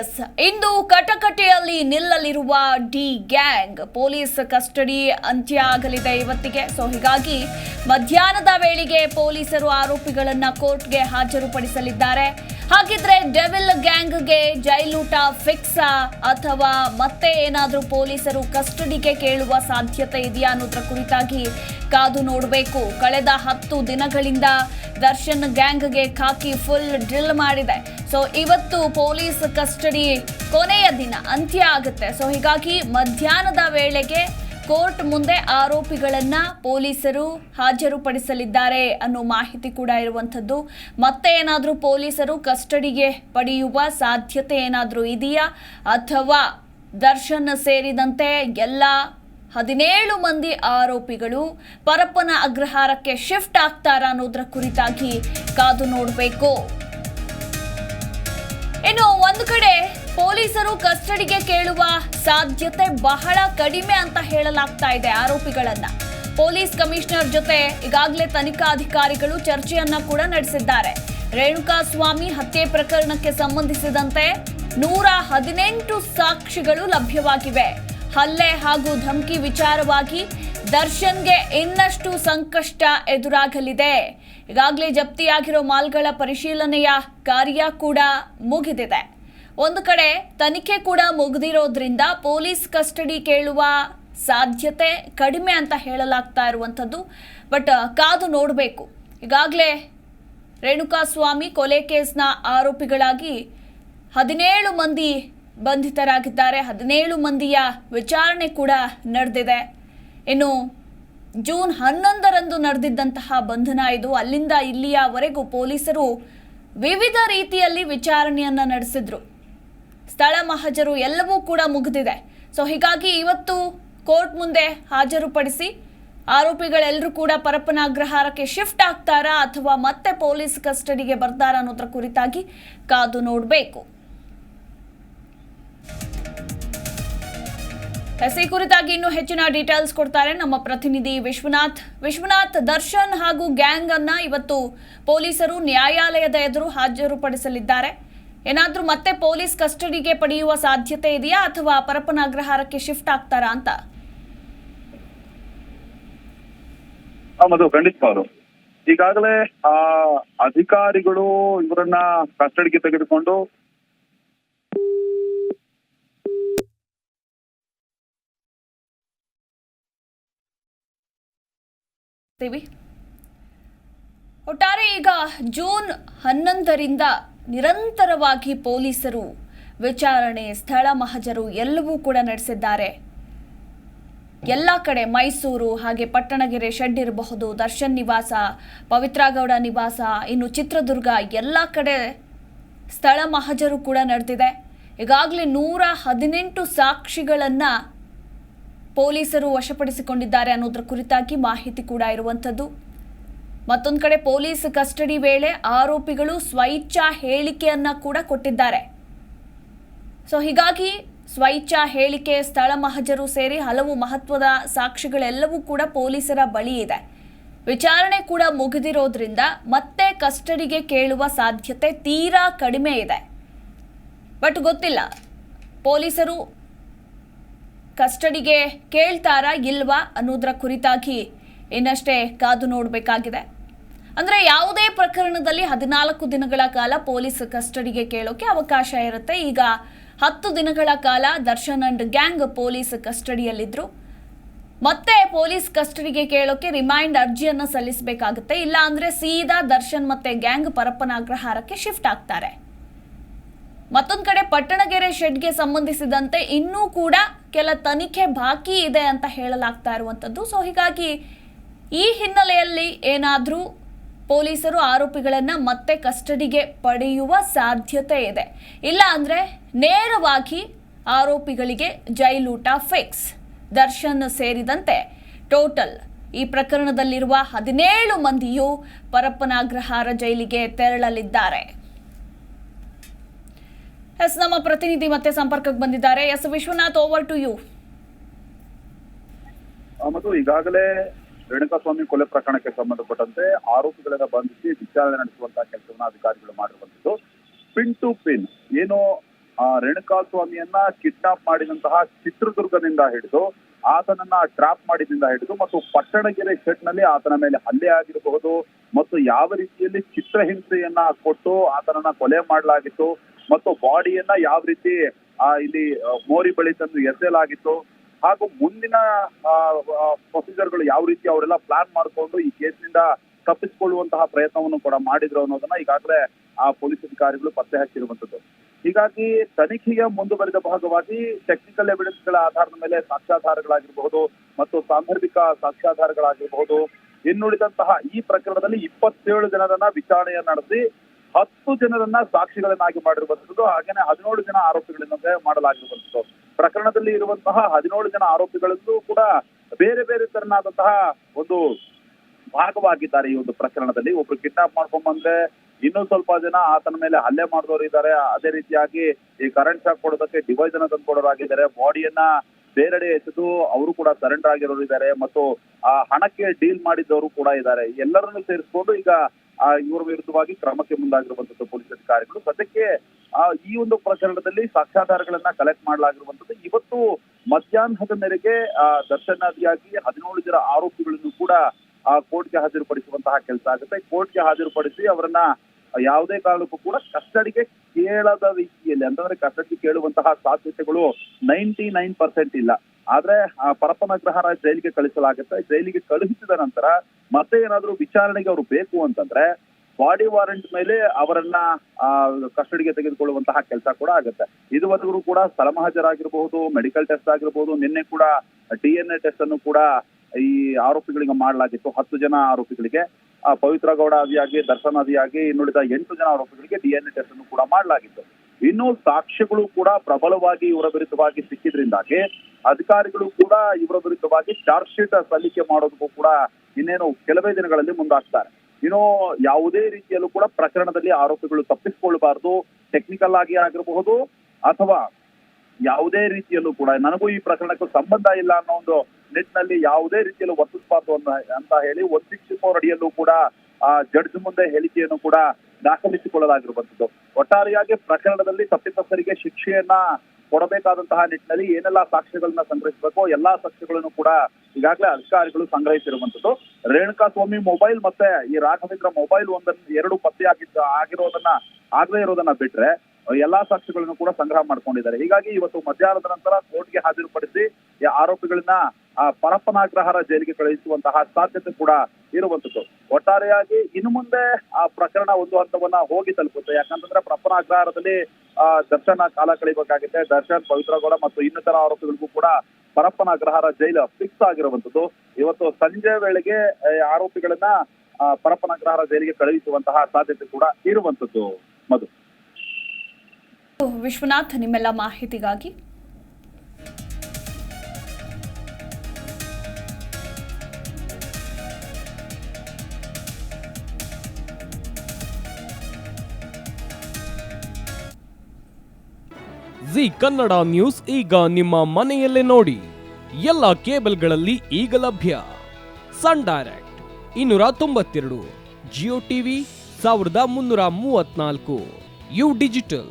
S ಇಂದು ಕಟಕಟೆಯಲ್ಲಿ ನಿಲ್ಲಲಿರುವ ಡಿ ಗ್ಯಾಂಗ್ ಪೊಲೀಸ್ ಕಸ್ಟಡಿ ಅಂತ್ಯ ಆಗಲಿದೆ ಇವತ್ತಿಗೆ. ಸೊ ಹೀಗಾಗಿ ಮಧ್ಯಾಹ್ನದ ವೇಳೆಗೆ ಪೊಲೀಸರು ಆರೋಪಿಗಳನ್ನ ಕೋರ್ಟ್ಗೆ ಹಾಜರುಪಡಿಸಲಿದ್ದಾರೆ. ಹಾಗಿದ್ರೆ ಡೆವಿಲ್ ಗ್ಯಾಂಗ್ಗೆ ಜೈಲೂಟ ಫಿಕ್ಸಾ ಅಥವಾ ಮತ್ತೆ ಏನಾದರೂ ಪೊಲೀಸರು ಕಸ್ಟಡಿಗೆ ಕೇಳುವ ಸಾಧ್ಯತೆ ಇದೆಯಾ ಅನ್ನೋದ್ರ ಕುರಿತಾಗಿ ಕಾದು ನೋಡಬೇಕು. ಕಳೆದ ಹತ್ತು ದಿನಗಳಿಂದ ದರ್ಶನ್ ಗ್ಯಾಂಗ್ಗೆ ಖಾಕಿ ಫುಲ್ ಡ್ರಿಲ್ ಮಾಡಿದೆ. ಸೊ, ಇವತ್ತು ಪೊಲೀಸ್ ಕಸ್ಟಡಿ ಕೊನೆಯ ದಿನ, ಅಂತ್ಯ ಆಗುತ್ತೆ. ಸೊ, ಹೀಗಾಗಿ ಮಧ್ಯಾಹ್ನದ ವೇಳೆಗೆ ಕೋರ್ಟ್ ಮುಂದೆ ಆರೋಪಿಗಳನ್ನ ಪೊಲೀಸರು ಹಾಜರುಪಡಿಸಲಿದ್ದಾರೆ ಅನ್ನೋ ಮಾಹಿತಿ ಕೂಡ ಇರುವಂಥದ್ದು. ಮತ್ತೆ ಏನಾದರೂ ಪೊಲೀಸರು ಕಸ್ಟಡಿಗೆ ಪಡೆಯುವ ಸಾಧ್ಯತೆ ಏನಾದರೂ ಇದೆಯಾ? ಅಥವಾ ದರ್ಶನ್ ಸೇರಿದಂತೆ ಎಲ್ಲ ಹದಿನೇಳು ಮಂದಿ ಆರೋಪಿಗಳು ಪರಪ್ಪನ ಅಗ್ರಹಾರಕ್ಕೆ ಶಿಫ್ಟ್ ಆಗ್ತಾರ ಅನ್ನೋದ್ರ ಕುರಿತಾಗಿ ಕಾದು ನೋಡಬೇಕು. ಇನ್ನು ಒಂದು ಕಡೆ ಪೊಲೀಸರು ಕಸ್ಟಡಿಗೆ ಕೇಳುವ ಸಾಧ್ಯತೆ ಬಹಳ ಕಡಿಮೆ ಅಂತ ಹೇಳಲಾಗ್ತಾ ಇದೆ ಆರೋಪಿಗಳನ್ನ. ಪೊಲೀಸ್ ಕಮಿಷನರ್ ಜೊತೆ ಈಗಾಗಲೇ ತನಿಖಾಧಿಕಾರಿಗಳು ಚರ್ಚೆಯನ್ನ ಕೂಡ ನಡೆಸಿದ್ದಾರೆ. ರೇಣುಕಾ ಸ್ವಾಮಿ ಹತ್ಯೆ ಪ್ರಕರಣಕ್ಕೆ ಸಂಬಂಧಿಸಿದಂತೆ ನೂರ ಹದಿನೆಂಟು ಸಾಕ್ಷಿಗಳು ಲಭ್ಯವಾಗಿವೆ. ಹಲ್ಲೆ ಹಾಗೂ ಧಮಕಿ ವಿಚಾರವಾಗಿ ದರ್ಶನ್ಗೆ ಇನ್ನಷ್ಟು ಸಂಕಷ್ಟ ಎದುರಾಗಲಿದೆ. ಈಗಾಗಲೇ ಜಪ್ತಿಯಾಗಿರೋ ಮಾಲ್ಗಳ ಪರಿಶೀಲನೆಯ ಕಾರ್ಯ ಕೂಡ ಮುಗಿದಿದೆ. ಒಂದು ಕಡೆ ತನಿಖೆ ಕೂಡ ಮುಗಿದಿರೋದ್ರಿಂದ ಪೊಲೀಸ್ ಕಸ್ಟಡಿ ಕೇಳುವ ಸಾಧ್ಯತೆ ಕಡಿಮೆ ಅಂತ ಹೇಳಲಾಗ್ತಾ ಇರುವಂಥದ್ದು. ಬಟ್ ಕಾದು ನೋಡಬೇಕು. ಈಗಾಗಲೇ ರೇಣುಕಾಸ್ವಾಮಿ ಕೊಲೆ ಕೇಸ್ನ ಆರೋಪಿಗಳಾಗಿ ಹದಿನೇಳು ಮಂದಿ ಬಂಧಿತರಾಗಿದ್ದಾರೆ. ಹದಿನೇಳು ಮಂದಿಯ ವಿಚಾರಣೆ ಕೂಡ ನಡೆದಿದೆ. ಇನ್ನು ಜೂನ್ ಹನ್ನೊಂದರಂದು ನಡೆದಿದ್ದಂತಹ ಬಂಧನ ಇದು. ಅಲ್ಲಿಂದ ಇಲ್ಲಿಯವರೆಗೂ ಪೊಲೀಸರು ವಿವಿಧ ರೀತಿಯಲ್ಲಿ ವಿಚಾರಣೆಯನ್ನು ನಡೆಸಿದ್ರು. ಸ್ಥಳ ಮಹಜರು ಎಲ್ಲವೂ ಕೂಡ ಮುಗಿದಿದೆ. ಸೊ ಹೀಗಾಗಿ ಇವತ್ತು ಕೋರ್ಟ್ ಮುಂದೆ ಹಾಜರುಪಡಿಸಿ ಆರೋಪಿಗಳೆಲ್ಲರೂ ಕೂಡ ಪರಪ್ಪನ ಅಗ್ರಹಾರಕ್ಕೆ ಶಿಫ್ಟ್ ಆಗ್ತಾರಾ ಅಥವಾ ಮತ್ತೆ ಪೊಲೀಸ್ ಕಸ್ಟಡಿಗೆ ಬರ್ತಾರ ಅನ್ನೋದ್ರ ಕುರಿತಾಗಿ ಕಾದು ನೋಡಬೇಕು. ಎಸ್ ಕುರಿತಾಗಿ ಇನ್ನೂ ಹೆಚ್ಚಿನ ಡೀಟೇಲ್ಸ್ ಕೊಡ್ತಾರೆ ನಮ್ಮ ಪ್ರತಿನಿಧಿ ವಿಶ್ವನಾಥ್. ವಿಶ್ವನಾಥ್, ದರ್ಶನ್ ಹಾಗೂ ಗ್ಯಾಂಗ್ ಅನ್ನ ಇವತ್ತು ಪೊಲೀಸರು ನ್ಯಾಯಾಲಯದ ಎದುರು ಹಾಜರುಪಡಿಸಲಿದ್ದಾರೆ. ಏನಾದ್ರೂ ಮತ್ತೆ ಪೊಲೀಸ್ ಕಸ್ಟಡಿಗೆ ಪಡೆಯುವ ಸಾಧ್ಯತೆ ಇದೆಯಾ ಅಥವಾ ಪರಪ್ಪನ ಅಗ್ರಹಾರಕ್ಕೆ ಶಿಫ್ಟ್ ಆಗ್ತಾರಾ ಅಂತ? ಆ, ಮಧು ಖಂಡಿತ ಅವರು ಈಗಾಗಲೇ ಆ ಅಧಿಕಾರಿಗಳು ಇವರನ್ನ ಕಸ್ಟಡಿಗೆ ತೆಗೆದುಕೊಂಡು ಒಟ್ಟಾರೆ ಈಗ ಜೂನ್ ಹನ್ನೊಂದರಿಂದ ನಿರಂತರವಾಗಿ ಪೊಲೀಸರು, ವಿಚಾರಣೆ ಸ್ಥಳ ಮಹಜರು ಎಲ್ಲವೂ ಕೂಡ ನಡೆಸಿದ್ದಾರೆ. ಎಲ್ಲ ಕಡೆ ಮೈಸೂರು, ಹಾಗೆ ಪಟ್ಟಣಗೆರೆ ಶೆಡ್ ಇರಬಹುದು. ದರ್ಶನ್ ನಿವಾಸ, ಪವಿತ್ರಗೌಡ ನಿವಾಸ, ಇನ್ನು ಚಿತ್ರದುರ್ಗ ಎಲ್ಲ ಕಡೆ ಸ್ಥಳ ಮಹಜರು ಕೂಡ ನಡೆದಿದೆ. ಈಗಾಗಲೇ ನೂರ ಹದಿನೆಂಟು ಸಾಕ್ಷಿಗಳನ್ನು ಪೊಲೀಸರು ವಶಪಡಿಸಿಕೊಂಡಿದ್ದಾರೆ ಅನ್ನೋದ್ರ ಕುರಿತಾಗಿ ಮಾಹಿತಿ ಕೂಡ ಇರುವಂಥದ್ದು. ಮತ್ತೊಂದು ಕಡೆ ಪೊಲೀಸ್ ಕಸ್ಟಡಿ ವೇಳೆ ಆರೋಪಿಗಳು ಸ್ವೈಚ್ಛಾ ಹೇಳಿಕೆಯನ್ನ ಕೂಡ ಕೊಟ್ಟಿದ್ದಾರೆ. ಸೊ ಹೀಗಾಗಿ ಸ್ವೈಚ್ಛಾ ಹೇಳಿಕೆ, ಸ್ಥಳ ಮಹಜರು ಸೇರಿ ಹಲವು ಮಹತ್ವದ ಸಾಕ್ಷಿಗಳೆಲ್ಲವೂ ಕೂಡ ಪೊಲೀಸರ ಬಳಿ ಇದೆ. ವಿಚಾರಣೆ ಕೂಡ ಮುಗಿದಿರೋದ್ರಿಂದ ಮತ್ತೆ ಕಸ್ಟಡಿಗೆ ಕೇಳುವ ಸಾಧ್ಯತೆ ತೀರಾ ಕಡಿಮೆ ಇದೆ. ಬಟ್ ಗೊತ್ತಿಲ್ಲ. ಪೊಲೀಸರು ಕಸ್ಟಡಿಗೆ ಕೇಳ್ತಾರಾ ಇಲ್ವಾ ಅನ್ನೋದ್ರ ಕುರಿತಾಗಿ ಇನ್ನಷ್ಟೇ ಕಾದು ನೋಡಬೇಕಾಗಿದೆ. ಅಂದರೆ ಯಾವುದೇ ಪ್ರಕರಣದಲ್ಲಿ ಹದಿನಾಲ್ಕು ದಿನಗಳ ಕಾಲ ಪೊಲೀಸ್ ಕಸ್ಟಡಿಗೆ ಕೇಳೋಕೆ ಅವಕಾಶ ಇರುತ್ತೆ. ಈಗ ಹತ್ತು ದಿನಗಳ ಕಾಲ ದರ್ಶನ್ ಅಂಡ್ ಗ್ಯಾಂಗ್ ಪೊಲೀಸ್ ಕಸ್ಟಡಿಯಲ್ಲಿದ್ದರು ಮತ್ತೆ ಪೊಲೀಸ್ ಕಸ್ಟಡಿಗೆ ಕೇಳೋಕೆ ರಿಮೈಂಡ್ ಅರ್ಜಿಯನ್ನು ಸಲ್ಲಿಸಬೇಕಾಗುತ್ತೆ. ಇಲ್ಲ ಅಂದರೆ ಸೀದಾ ದರ್ಶನ್ ಮತ್ತೆ ಗ್ಯಾಂಗ್ ಪರಪ್ಪನ ಅಗ್ರಹಾರಕ್ಕೆ ಶಿಫ್ಟ್ ಆಗ್ತಾರೆ. ಮತ್ತೊಂದು ಕಡೆ ಪಟ್ಟಣಗೆರೆ ಶೆಡ್ಗೆ ಸಂಬಂಧಿಸಿದಂತೆ ಇನ್ನೂ ಕೂಡ ಕೆಲ ತನಿಖೆ ಬಾಕಿ ಇದೆ ಅಂತ ಹೇಳಲಾಗ್ತಾ ಇರುವಂಥದ್ದು. ಸೊ ಹೀಗಾಗಿ ಈ ಹಿನ್ನೆಲೆಯಲ್ಲಿ ಏನಾದರೂ ಪೊಲೀಸರು ಆರೋಪಿಗಳನ್ನು ಮತ್ತೆ ಕಸ್ಟಡಿಗೆ ಪಡೆಯುವ ಸಾಧ್ಯತೆ ಇದೆ. ಇಲ್ಲ ಅಂದರೆ ನೇರವಾಗಿ ಆರೋಪಿಗಳಿಗೆ ಜೈಲೂಟ ಫಿಕ್ಸ್. ದರ್ಶನ್ ಸೇರಿದಂತೆ ಟೋಟಲ್ ಈ ಪ್ರಕರಣದಲ್ಲಿರುವ ಹದಿನೇಳು ಮಂದಿಯು ಪರಪ್ಪನಾಗ್ರಹಾರ ಜೈಲಿಗೆ ತೆರಳಲಿದ್ದಾರೆ. ಎಸ್ ನಮ್ಮ ಪ್ರತಿನಿಧಿ ಮತ್ತೆ ಸಂಪರ್ಕಕ್ಕೆ ಬಂದಿದ್ದಾರೆ. S Vishwanath over to you ಮತ್ತು ಈಗಾಗಲೇ ರೇಣುಕಾಸ್ವಾಮಿ ಕೊಲೆ ಪ್ರಕರಣಕ್ಕೆ ಸಂಬಂಧಪಟ್ಟಂತೆ ಆರೋಪಿಗಳನ್ನ ಬಂಧಿಸಿ ವಿಚಾರಣೆ ನಡೆಸುವಂತಹ ಕೆಲಸವನ್ನ ಅಧಿಕಾರಿಗಳು ಮಾಡಿರುವಂತದ್ದು ಪಿನ್ ಟು ಪಿನ್ ಏನು ಆ, ರೇಣುಕಾ ಸ್ವಾಮಿಯನ್ನ ಕಿಡ್ನಾಪ್ ಮಾಡಿದಂತಹ ಚಿತ್ರದುರ್ಗದಿಂದ ಹಿಡಿದು ಆತನನ್ನ ಟ್ರಾಪ್ ಮಾಡಿದಿಂದ ಹಿಡಿದು ಮತ್ತು ಪಟ್ಟಣಗೆರೆ ನಲ್ಲಿ ಆತನ ಮೇಲೆ ಹಲ್ಲೆ ಆಗಿರಬಹುದು ಮತ್ತು ಯಾವ ರೀತಿಯಲ್ಲಿ ಚಿತ್ರಹಿಂಸೆಯನ್ನ ಕೊಟ್ಟು ಆತನನ್ನ ಕೊಲೆ ಮಾಡಲಾಗಿತ್ತು ಮತ್ತು ಬಾಡಿಯನ್ನ ಯಾವ ರೀತಿ ಇಲ್ಲಿ ಮೋರಿ ಬಳಿ ತಂದು ಎಸೆಯಲಾಗಿತ್ತು. ಹಾಗೂ ಮುಂದಿನ ಪ್ರೊಸೀಜರ್ಗಳು ಯಾವ ರೀತಿ ಅವರೆಲ್ಲ ಪ್ಲಾನ್ ಮಾಡಿಕೊಂಡು ಈ ಕೇಸ್ನಿಂದ ತಪ್ಪಿಸಿಕೊಳ್ಳುವಂತಹ ಪ್ರಯತ್ನವನ್ನು ಕೂಡ ಮಾಡಿದ್ರು ಅನ್ನೋದನ್ನ ಈಗಾಗಲೇ ಆ ಪೊಲೀಸ್ ಅಧಿಕಾರಿಗಳು ಪತ್ತೆ ಹಚ್ಚಿರುವಂತದ್ದು ಹೀಗಾಗಿ ತನಿಖೆಯ ಮುಂದುವರಿದ ಭಾಗವಾಗಿ ಟೆಕ್ನಿಕಲ್ ಎವಿಡೆನ್ಸ್ಗಳ ಆಧಾರದ ಮೇಲೆ ಸಾಕ್ಷ್ಯಾಧಾರಗಳಾಗಿರಬಹುದು ಮತ್ತು ಸಾಂದರ್ಭಿಕ ಸಾಕ್ಷ್ಯಾಧಾರಗಳಾಗಿರಬಹುದು. ಇನ್ನುಳಿದಂತಹ ಈ ಪ್ರಕರಣದಲ್ಲಿ ಇಪ್ಪತ್ತೇಳು ಜನರನ್ನ ವಿಚಾರಣೆಯನ್ನ ನಡೆಸಿ ಹತ್ತು ಜನರನ್ನ ಸಾಕ್ಷಿಗಳನ್ನಾಗಿ ಮಾಡಿರುವಂತದ್ದು ಹಾಗೇನೆ ಹದಿನೇಳು ಜನ ಆರೋಪಿಗಳಿಂದ ಮಾಡಲಾಗಿರುವಂತದ್ದು ಪ್ರಕರಣದಲ್ಲಿ ಇರುವಂತಹ ಹದಿನೇಳು ಜನ ಆರೋಪಿಗಳಲ್ಲೂ ಕೂಡ ಬೇರೆ ಬೇರೆ ತರನಾದಂತಹ ಒಂದು ಭಾಗವಾಗಿದ್ದಾರೆ ಈ ಒಂದು ಪ್ರಕರಣದಲ್ಲಿ. ಒಬ್ರು ಕಿಡ್ನಾಪ್ ಮಾಡ್ಕೊಂಡ್ ಬಂದ್ರೆ ಇನ್ನೂ ಸ್ವಲ್ಪ ಜನ ಆತನ ಮೇಲೆ ಹಲ್ಲೆ ಮಾಡಿದವರು ಇದ್ದಾರೆ. ಅದೇ ರೀತಿಯಾಗಿ ಈ ಕರೆಂಟ್ ಶಾಕ್ ಕೊಡೋದಕ್ಕೆ ಡಿವೈಸ್ ಅನ್ನ ತಂದ್ಕೊಡೋರಾಗಿದ್ದಾರೆ. ಬಾಡಿಯನ್ನ ಬೇರೆಡೆ ಎಸೆದು ಅವರು ಕೂಡ ಸರೆಂಡರ್ ಆಗಿರೋರು ಇದ್ದಾರೆ. ಮತ್ತು ಆ ಹಣಕ್ಕೆ ಡೀಲ್ ಮಾಡಿದ್ದವರು ಕೂಡ ಇದ್ದಾರೆ. ಎಲ್ಲರನ್ನು ಸೇರಿಸ್ಕೊಂಡು ಈಗ ಇವರ ವಿರುದ್ಧವಾಗಿ ಕ್ರಮಕ್ಕೆ ಮುಂದಾಗಿರುವಂತದ್ದು ಪೊಲೀಸ್ ಅಧಿಕಾರಿಗಳು. ಸದ್ಯಕ್ಕೆ, ಆ, ಈ ಒಂದು ಪ್ರಕರಣದಲ್ಲಿ ಸಾಕ್ಷ್ಯಾಧಾರಗಳನ್ನ ಕಲೆಕ್ಟ್ ಮಾಡಲಾಗಿರುವಂತದ್ದು. ಇವತ್ತು ಮಧ್ಯಾಹ್ನದ ಮೇರೆಗೆ ಆ ದರ್ಶನಾದಿಯಾಗಿ ಹದಿನೇಳು ಜನ ಆರೋಪಿಗಳನ್ನು ಕೂಡ, ಆ, ಕೋರ್ಟ್ಗೆ ಹಾಜರುಪಡಿಸುವಂತಹ ಕೆಲಸ ಆಗುತ್ತೆ. ಕೋರ್ಟ್ಗೆ ಹಾಜರುಪಡಿಸಿ ಅವರನ್ನ ಯಾವುದೇ ಕಾರಣಕ್ಕೂ ಕೂಡ ಕಸ್ಟಡಿಗೆ ಕೇಳದ ರೀತಿಯಲ್ಲಿ, ಅಂತಂದ್ರೆ ಕಸ್ಟಡಿ ಕೇಳುವಂತಹ ಸಾಧ್ಯತೆಗಳು ನೈಂಟಿ ನೈನ್ ಪರ್ಸೆಂಟ್ ಇಲ್ಲ. ಆದ್ರೆ, ಆ ಪರಪ್ಪನಗ್ರಹಾರ ಜೈಲಿಗೆ ಕಳಿಸಲಾಗುತ್ತೆ. ಜೈಲಿಗೆ ಕಳುಹಿಸಿದ ನಂತರ ಮತ್ತೆ ಏನಾದ್ರೂ ವಿಚಾರಣೆಗೆ ಅವರು ಬೇಕು ಅಂತಂದ್ರೆ ಬಾಡಿ ವಾರೆಂಟ್ ಮೇಲೆ ಅವರನ್ನ ಕಸ್ಟಡಿಗೆ ತೆಗೆದುಕೊಳ್ಳುವಂತಹ ಕೆಲಸ ಕೂಡ ಆಗುತ್ತೆ. ಇದುವರೆಗೂ ಕೂಡ ಸ್ಥಳ ಹಾಜರಾಗಿರಬಹುದು ಮೆಡಿಕಲ್ ಟೆಸ್ಟ್ ಆಗಿರಬಹುದು, ನಿನ್ನೆ ಕೂಡ ಡಿ ಎನ್ ಎ ಟೆಸ್ಟ್ ಅನ್ನು ಕೂಡ ಈ ಆರೋಪಿಗಳಿಗೆ ಮಾಡಲಾಗಿತ್ತು. ಹತ್ತು ಜನ ಆರೋಪಿಗಳಿಗೆ ಪವಿತ್ರ ಗೌಡ ಆದಿಯಾಗಿ ದರ್ಶನ್ ಆದಿಯಾಗಿ ಇನ್ನುಳಿದ ಎಂಟು ಜನ ಆರೋಪಿಗಳಿಗೆ ಡಿ ಎನ್ ಎ ಟೆಸ್ಟ್ ಅನ್ನು ಕೂಡ ಮಾಡಲಾಗಿತ್ತು. ಇನ್ನು ಸಾಕ್ಷ್ಯಗಳು ಕೂಡ ಪ್ರಬಲವಾಗಿ ಇವರ ವಿರುದ್ಧವಾಗಿ ಸಿಕ್ಕಿದ್ರಿಂದಾಗಿ ಅಧಿಕಾರಿಗಳು ಕೂಡ ಇವರ ವಿರುದ್ಧವಾಗಿ ಚಾರ್ಜ್ ಶೀಟ್ ಸಲ್ಲಿಕೆ ಮಾಡೋದಕ್ಕೂ ಕೂಡ ಇನ್ನೇನು ಕೆಲವೇ ದಿನಗಳಲ್ಲಿ ಮುಂದಾಗ್ತಾರೆ. ಇನ್ನು ಯಾವುದೇ ರೀತಿಯಲ್ಲೂ ಕೂಡ ಪ್ರಕರಣದಲ್ಲಿ ಆರೋಪಿಗಳು ತಪ್ಪಿಸಿಕೊಳ್ಳಬಾರದು ಟೆಕ್ನಿಕಲ್ ಆಗಿ ಆಗಿರಬಹುದು, ಅಥವಾ ಯಾವುದೇ ರೀತಿಯಲ್ಲೂ ಕೂಡ ನನಗೂ ಈ ಪ್ರಕರಣಕ್ಕೂ ಸಂಬಂಧ ಇಲ್ಲ ಅನ್ನೋ ಒಂದು ನಿಟ್ಟಿನಲ್ಲಿ ಯಾವುದೇ ರೀತಿಯಲ್ಲೂ ವರ್ತಿಸಬಾರ್ದು ಅಂತ ಅಂತ ಹೇಳಿ ಒನ್ ಅಡಿಯಲ್ಲೂ ಕೂಡ ಆ ಜಡ್ಜ್ ಮುಂದೆ ಹೇಳಿಕೆಯನ್ನು ಕೂಡ ದಾಖಲಿಸಿಕೊಳ್ಳಲಾಗಿರುವಂತದ್ದು ಒಟ್ಟಾರೆಯಾಗಿ ಪ್ರಕರಣದಲ್ಲಿ ತಪ್ಪಿತಸ್ಥರಿಗೆ ಶಿಕ್ಷೆಯನ್ನ ಕೊಡಬೇಕಾದಂತಹ ನಿಟ್ಟಿನಲ್ಲಿ ಏನೆಲ್ಲ ಸಾಕ್ಷ್ಯಗಳನ್ನ ಸಂಗ್ರಹಿಸಬೇಕು, ಎಲ್ಲಾ ಸಾಕ್ಷ್ಯಗಳನ್ನು ಕೂಡ ಈಗಾಗಲೇ ಅಧಿಕಾರಿಗಳು ಸಂಗ್ರಹಿಸಿರುವಂತದ್ದು ರೇಣುಕಾ ಸ್ವಾಮಿ ಮೊಬೈಲ್ ಮತ್ತೆ ಈ ರಾಘವೇಂದ್ರ ಮೊಬೈಲ್ ಒಂದನ್ನು ಎರಡು ಪತ್ತೆ ಆಗಿದ್ದ ಆಗಿರೋದನ್ನ ಆಗದೇ ಇರೋದನ್ನ ಬಿಟ್ರೆ ಎಲ್ಲಾ ಸಾಕ್ಷಿಗಳನ್ನು ಕೂಡ ಸಂಗ್ರಹ ಮಾಡ್ಕೊಂಡಿದ್ದಾರೆ. ಹೀಗಾಗಿ ಇವತ್ತು ಮಧ್ಯಾಹ್ನದ ನಂತರ ಕೋರ್ಟ್ಗೆ ಹಾಜರುಪಡಿಸಿ ಈ ಆರೋಪಿಗಳನ್ನ ಪರಪ್ಪನಾಗ್ರಹಾರ ಜೈಲಿಗೆ ಕಳುಹಿಸುವಂತಹ ಸಾಧ್ಯತೆ ಕೂಡ ಇರುವಂತದ್ದು. ಒಟ್ಟಾರೆಯಾಗಿ ಇನ್ನು ಮುಂದೆ ಆ ಪ್ರಕರಣ ಒಂದು ಹಂತವನ್ನ ಹೋಗಿ ತಲುಪುತ್ತೆ. ಯಾಕಂತಂದ್ರೆ ಪ್ರಪ್ಪನಾಗ್ರಹಾರದಲ್ಲಿ ಆ ದರ್ಶನ ಕಾಲ ಕಳಿಬೇಕಾಗಿದೆ ದರ್ಶನ್ ಪವಿತ್ರಗೌಡ ಮತ್ತು ಇನ್ನಿತರ ಆರೋಪಿಗಳಿಗೂ ಕೂಡ ಪರಪ್ಪನ ಅಗ್ರಹಾರ ಜೈಲು ಫಿಕ್ಸ್ ಆಗಿರುವಂತದ್ದು. ಇವತ್ತು ಸಂಜೆ ವೇಳೆಗೆ ಆರೋಪಿಗಳನ್ನ ಆ, ಪರಪ್ಪನ ಅಗ್ರಹಾರ ಜೈಲಿಗೆ ಕಳುಹಿಸುವಂತಹ ಸಾಧ್ಯತೆ ಕೂಡ ಇರುವಂತದ್ದು. ಮಧು. ವಿಶ್ವನಾಥ್, ನಿಮ್ಮೆಲ್ಲ ಮಾಹಿತಿಗಾಗಿ. ಜಿ ಕನ್ನಡ ನ್ಯೂಸ್ ಈಗ ನಿಮ್ಮ ಮನೆಯಲ್ಲೇ ನೋಡಿ. ಎಲ್ಲ ಕೇಬಲ್ಗಳಲ್ಲಿ ಈಗ ಲಭ್ಯ. ಸನ್ ಡೈರೆಕ್ಟ್ ಇನ್ನೂರ ತೊಂಬತ್ತೆರಡು, ಜಿಯೋ ಟಿವಿ ಸಾವಿರದ ಮುನ್ನೂರ ಮೂವತ್ನಾಲ್ಕು ಯು ಡಿಜಿಟಲ್.